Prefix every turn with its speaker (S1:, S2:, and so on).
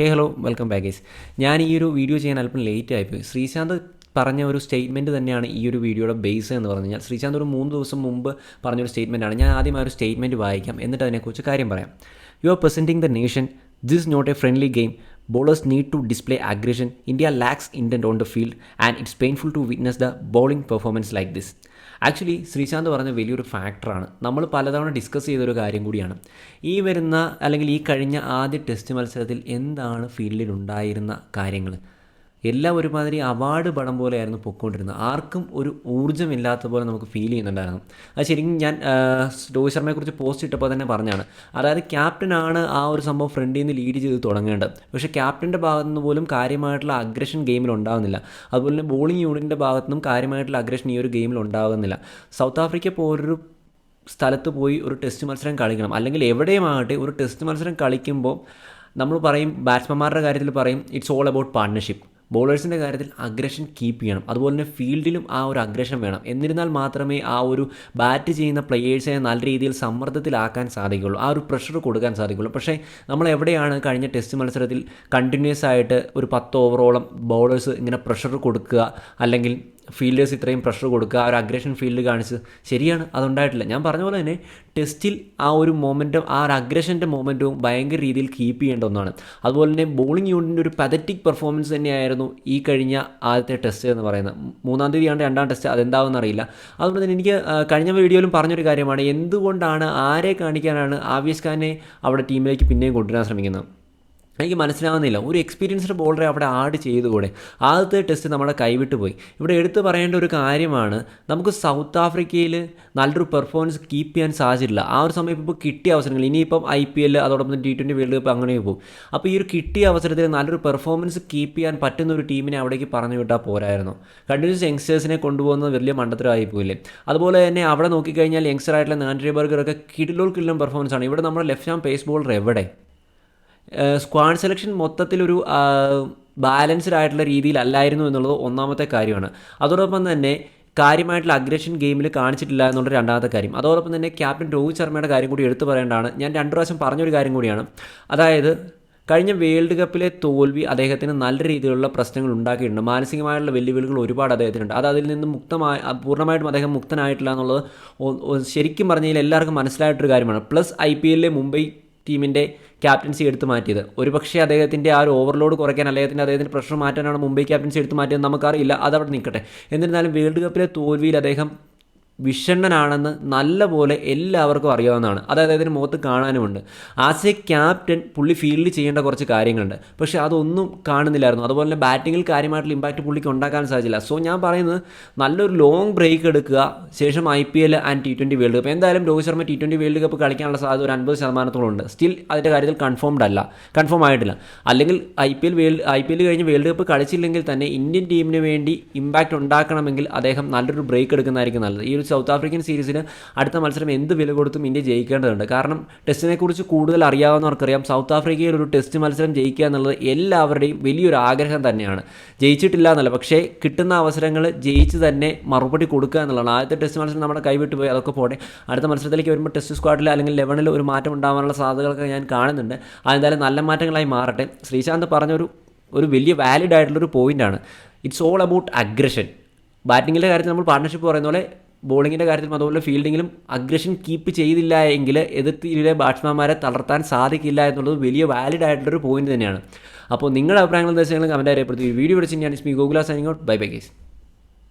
S1: ഹേ hello welcome back ഞാൻ ഈ ഒരു വീഡിയോ ചെയ്യാൻ അല്പം ലേറ്റ് ആയിപ്പോയി ശ്രീശാന്ത് പറഞ്ഞ ഒരു സ്റ്റേറ്റ്മെന്റ് തന്നെയാണ് ഈ ഒരു വീഡിയോയുടെ ബേസ് എന്ന് പറഞ്ഞു കഴിഞ്ഞാൽ ശ്രീശാന്ത് ഒരു മൂന്ന് ദിവസം മുമ്പ് പറഞ്ഞൊരു സ്റ്റേറ്റ്മെന്റാണ് ഞാൻ ആദ്യം ആ ഒരു സ്റ്റേറ്റ്മെന്റ് വായിക്കാം. എന്നിട്ട് അതിനെക്കുറിച്ച് കാര്യം പറയാം. You are presenting the nation this not a friendly game bowlers need to display aggression India lacks intent on the field and it's painful to witness the bowling performance like this actually Sreesanth പറഞ്ഞ വലിയൊരു ഫാക്ടറാണ് നമ്മൾ പലതവണ discuss ചെയ്തൊരു കാര്യം കൂടിയാണ്. ഈ വരുന്ന അല്ലെങ്കിൽ ഈ കഴിഞ്ഞ ആദ്യ ടെസ്റ്റ് മത്സരത്തിൽ എന്താണ് ഫീൽഡിൽ ഉണ്ടായിരുന്ന കാര്യങ്ങൾ? എല്ലാം ഒരുമാതിരി അവാർഡ് പടം പോലെയായിരുന്നു പൊയ്ക്കൊണ്ടിരുന്നത് ആർക്കും ഒരു ഊർജമില്ലാത്ത പോലെ നമുക്ക് ഫീൽ ചെയ്യുന്നുണ്ടായിരുന്നു. അത് ശരിക്കും ഞാൻ രോഹിത് ശർമ്മയെക്കുറിച്ച് പോസ്റ്റ് ഇട്ടപ്പോൾ തന്നെ പറഞ്ഞാണ്. അതായത് ക്യാപ്റ്റനാണ് ആ ഒരു സംഭവം ഫ്രണ്ടിൽ നിന്ന് ലീഡ് ചെയ്ത് തുടങ്ങേണ്ടത്. പക്ഷേ ക്യാപ്റ്റന്റെ ഭാഗത്തു നിന്ന് പോലും കാര്യമായിട്ടുള്ള അഗ്രഷൻ ഗെയിമിൽ ഉണ്ടാകുന്നില്ല അതുപോലെ തന്നെ ബോളിംഗ് യൂണിറ്റിന്റെ ഭാഗത്തു നിന്നും കാര്യമായിട്ടുള്ള അഗ്രഷൻ ഈ ഒരു ഗെയിമിൽ ഉണ്ടാകുന്നില്ല സൗത്ത് ആഫ്രിക്ക പോലൊരു സ്ഥലത്ത് പോയി ഒരു ടെസ്റ്റ് മത്സരം കളിക്കണം. അല്ലെങ്കിൽ എവിടെയുമാകട്ടെ ഒരു ടെസ്റ്റ് മത്സരം കളിക്കുമ്പോൾ നമ്മൾ പറയും ബാറ്റ്സ്മാൻമാരുടെ കാര്യത്തിൽ പറയും ഇറ്റ്സ് ഓൾ അബൌട്ട് പാർട്ട്ണർഷിപ്പ് ബോളേഴ്സിന്റെ കാര്യത്തിൽ അഗ്രഷൻ കീപ്പ് ചെയ്യണം. അതുപോലെ തന്നെ ഫീൽഡിലും ആ ഒരു അഗ്രഷൻ വേണം. എന്നിരുന്നാൽ മാത്രമേ ആ ഒരു ബാറ്റ് ചെയ്യുന്ന പ്ലെയേഴ്സിനെ നല്ല രീതിയിൽ സമ്മർദ്ദത്തിലാക്കാൻ സാധിക്കുള്ളൂ ആ ഒരു പ്രഷർ കൊടുക്കാൻ സാധിക്കുള്ളൂ പക്ഷേ നമ്മൾ എവിടെയാണ് കഴിഞ്ഞ ടെസ്റ്റ് മത്സരത്തിൽ കണ്ടിന്യൂസ് ആയിട്ട് ഒരു പത്ത് ഓവറോളം ബോളേഴ്സ് ഇങ്ങനെ പ്രഷർ കൊടുക്കുക അല്ലെങ്കിൽ ഫീൽഡേഴ്സ് ഇത്രയും പ്രഷർ കൊടുക്കുക ആ ഒരു അഗ്രഷൻ ഫീൽഡ് കാണിച്ച് ശരിയാണ് അതുണ്ടായിട്ടില്ല. ഞാൻ പറഞ്ഞ പോലെ തന്നെ ടെസ്റ്റിൽ ആ ഒരു മൊമെന്റും ആ ഒരു അഗ്രഷന്റെ മൊമെന്റും ഭയങ്കര രീതിയിൽ കീപ്പ് ചെയ്യേണ്ട ഒന്നാണ്. അതുപോലെ തന്നെ ബോളിംഗ് യൂണിറ്റിന്റെ ഒരു പതറ്റിക് പെർഫോമൻസ് തന്നെയായിരുന്നു ഈ കഴിഞ്ഞ ആദ്യത്തെ ടെസ്റ്റ് എന്ന് പറയുന്നത്. മൂന്നാം തീയതിയാണ് രണ്ടാം ടെസ്റ്റ് അതെന്താവെന്ന് അറിയില്ല. അതുകൊണ്ട് തന്നെ എനിക്ക് കഴിഞ്ഞ വീഡിയോയിലും പറഞ്ഞൊരു കാര്യമാണ് എന്തുകൊണ്ടാണ് ആരെ കാണിക്കാനാണ് ആവിയസ് ഖാനെ അവിടെ ടീമിലേക്ക് പിന്നെയും കൊണ്ടുവരാൻ ശ്രമിക്കുന്നത്? എനിക്ക് മനസ്സിലാവുന്നില്ല. ഒരു എക്സ്പീരിയൻസ്ഡ് ബോളറെ അവിടെ ആഡ് ചെയ്തുകൂടെ? ആദ്യത്തെ ടെസ്റ്റ് നമ്മുടെ കൈവിട്ട് പോയി. ഇവിടെ എടുത്തു പറയേണ്ട ഒരു കാര്യമാണ് നമുക്ക് സൗത്ത് ആഫ്രിക്കയിൽ നല്ലൊരു പെർഫോമൻസ് കീപ്പ് ചെയ്യാൻ സാധിച്ചിട്ടില്ല ആ ഒരു സമയം ഇപ്പോൾ കിട്ടിയ അവസരങ്ങൾ ഇനിയിപ്പം ഐ പി എൽ അതോടൊപ്പം ടി ട്വന്റി വേൾഡ് കപ്പ് അങ്ങനെ പോകും അപ്പോൾ ഈ ഒരു കിട്ടിയ അവസരത്തിൽ നല്ലൊരു പെർഫോമൻസ് കീപ്പ് ചെയ്യാൻ പറ്റുന്ന ഒരു ടീമിനെ അവിടേക്ക് പറഞ്ഞു വിട്ടാൽ പോരായിരുന്നു. കണ്ടിന്യൂസ് യങ്സ്റ്റേഴ്സിനെ കൊണ്ടുപോകുന്നത് വലിയ മണ്ടത്തരമായി പോയില്ലേ? അതുപോലെ തന്നെ അവിടെ നോക്കിക്കഴിഞ്ഞാൽ യങ്സ്റ്റർ ആയിട്ടുള്ള നാൻഡ്രി ബർഗറൊക്കെ കിഡിലോൾ കിടിലും പെർഫോമൻസ് ആണ്. ഇവിടെ നമ്മുടെ ലെഫ്റ്റ് ആം പേസ് ബോളർ എവിടെ? സ്ക്വാഡ് സെലക്ഷൻ മൊത്തത്തിലൊരു ബാലൻസ്ഡ് ആയിട്ടുള്ള രീതിയിലല്ലായിരുന്നു എന്നുള്ളത് ഒന്നാമത്തെ കാര്യമാണ്. അതോടൊപ്പം തന്നെ കാര്യമായിട്ടുള്ള അഗ്രഷൻ ഗെയിമിൽ കാണിച്ചിട്ടില്ല എന്നുള്ള രണ്ടാമത്തെ കാര്യം. അതോടൊപ്പം തന്നെ ക്യാപ്റ്റൻ രോഹിത് ശർമ്മയുടെ കാര്യം കൂടി എടുത്തു പറയേണ്ടതാണ്. ഞാൻ രണ്ടു പ്രാവശ്യം പറഞ്ഞൊരു കാര്യം കൂടിയാണ്. അതായത് കഴിഞ്ഞ വേൾഡ് കപ്പിലെ തോൽവി അദ്ദേഹത്തിന് നല്ല രീതിയിലുള്ള പ്രശ്നങ്ങൾ ഉണ്ടാക്കിയിട്ടുണ്ട്. മാനസികമായിട്ടുള്ള വെല്ലുവിളികൾ ഒരുപാട് അദ്ദേഹത്തിനുണ്ട്. അത് അതിൽ നിന്ന് മുക്തമായി പൂർണമായിട്ടും അദ്ദേഹം മുക്തനായിട്ടില്ല എന്നുള്ളത് ശരിക്കും പറഞ്ഞാൽ എല്ലാവർക്കും മനസ്സിലായിട്ടൊരു കാര്യമാണ്. പ്ലസ് ഐ പി എല്ലിലെ മുംബൈ ടീമിന്റെ ക്യാപ്റ്റൻസി എടുത്ത് മാറ്റിയത്. ഒരുപക്ഷെ അദ്ദേഹത്തിന്റെ ആ ഒരു ഓവർലോഡ് കുറയ്ക്കാൻ അദ്ദേഹത്തിന്റെ അദ്ദേഹത്തിന്റെ പ്രഷർ മാറ്റാനാണ് മുംബൈ ക്യാപ്റ്റൻസി എടുത്ത് മാറ്റിയത് നമുക്കറിയില്ല. അതവിടെ നിൽക്കട്ടെ. എന്നിരുന്നാലും വേൾഡ് കപ്പിലെ തോൽവിയിൽ അദ്ദേഹം വിഷണ്ണനാണെന്ന് നല്ലപോലെ എല്ലാവർക്കും അറിയാവുന്നതാണ്. അതായത് അതിന് മുഖത്ത് കാണാനുമുണ്ട്. ആസ് എ ക്യാപ്റ്റൻ പുള്ളി ഫീൽഡ് ചെയ്യേണ്ട കുറച്ച് കാര്യങ്ങളുണ്ട്. പക്ഷേ അതൊന്നും കാണുന്നില്ലായിരുന്നു. അതുപോലെ തന്നെ ബാറ്റിങ്ങിൽ കാര്യമായിട്ടുള്ള ഇമ്പാക്റ്റ് പുള്ളിക്ക് ഉണ്ടാക്കാൻ സാധിച്ചില്ല. സോ ഞാൻ പറയുന്നത് നല്ലൊരു ലോങ് ബ്രേക്ക് എടുക്കുക ശേഷം I P L and T twenty world cup എന്തായാലും Rohit Sharma T twenty world cup കളിക്കാനുള്ള സാധ്യത ഒരു അൻപത് ശതമാനത്തോളം ഉണ്ട്. സ്റ്റിൽ അതിന്റെ കാര്യത്തിൽ കൺഫേംഡ് അല്ല. കൺഫേം ആയിട്ടില്ല. അല്ലെങ്കിൽ I P L world I P L കഴിഞ്ഞ് വേൾഡ് കപ്പ് കളിച്ചില്ലെങ്കിൽ തന്നെ ഇന്ത്യൻ ടീമിന് വേണ്ടി ഇമ്പാക്റ്റ് ഉണ്ടാക്കണമെങ്കിൽ അദ്ദേഹം നല്ലൊരു ബ്രേക്ക് എടുക്കുന്നതായിരിക്കും നല്ലത്. ഈ ഒരു സൗത്ത് ആഫ്രിക്കൻ സീരീസിന് അടുത്ത മത്സരം എന്ത് വില കൊടുത്തും ഇന്ത്യ ജയിക്കേണ്ടതുണ്ട്. കാരണം ടെസ്റ്റിനെക്കുറിച്ച് കൂടുതൽ അറിയാവുന്നവർക്കറിയാം സൗത്ത് ആഫ്രിക്കയിൽ ഒരു ടെസ്റ്റ് മത്സരം ജയിക്കുക എന്നുള്ളത് എല്ലാവരുടെയും വലിയൊരു ആഗ്രഹം തന്നെയാണ്. ജയിച്ചിട്ടില്ല എന്നല്ല പക്ഷേ കിട്ടുന്ന അവസരങ്ങൾ ജയിച്ച് തന്നെ മറുപടി കൊടുക്കുക എന്നുള്ളതാണ്. ആദ്യത്തെ ടെസ്റ്റ് മത്സരം നമ്മുടെ കൈവിട്ട് പോയി അതൊക്കെ പോട്ടെ. അടുത്ത മത്സരത്തിലേക്ക് വരുമ്പോൾ ടെസ്റ്റ് സ്ക്വാഡിൽ അല്ലെങ്കിൽ ലെവനിൽ ഒരു മാറ്റം ഉണ്ടാകാനുള്ള സാധ്യതകളൊക്കെ ഞാൻ കാണുന്നുണ്ട്. അതെന്തായാലും നല്ല മാറ്റങ്ങളായി മാറട്ടെ. ശ്രീശാന്ത് പറഞ്ഞൊരു ഒരു വലിയ വാലിഡ് ആയിട്ടുള്ളൊരു പോയിന്റാണ് ഇറ്റ്സ് ഓൾ അബൌട്ട് അഗ്രഷൻ ബാറ്റിങ്ങിന്റെ കാര്യത്തിൽ നമ്മൾ പാർട്ണർഷിപ്പ് പറയുന്ന പോലെ ബോളിങ്ങിന്റെ കാര്യത്തിലും അതുപോലെ ഫീൽഡിങ്ങിലും അഗ്രഷൻ കീപ്പ് ചെയ്തില്ല എങ്കിൽ എതിർ ടീമിലെ ബാറ്റ്സ്മാൻമാരെ തളർത്താൻ സാധിക്കില്ല എന്നുള്ളത് വലിയ വാലിഡ് ആയിട്ടുള്ളൊരു പോയിന്റ് തന്നെയാണ്. അപ്പോൾ നിങ്ങളുടെ അഭിപ്രായങ്ങൾ നിർദ്ദേശങ്ങൾ കമന്റ് അറിയപ്പെടുത്തി വീഡിയോ വിളിച്ച് ഞാൻ Ismi Gokula signing out bye bye guys